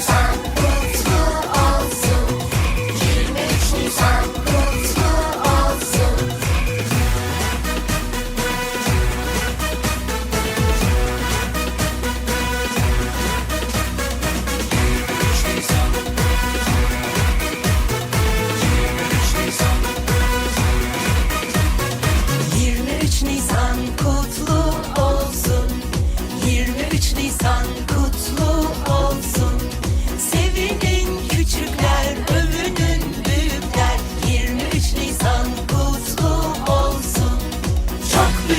Sir.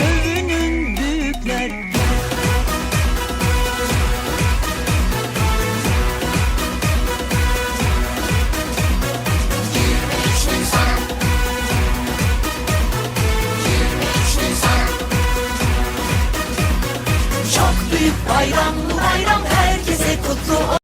Övünün büyükler. Çok büyük bayram bu bayram herkese kutlu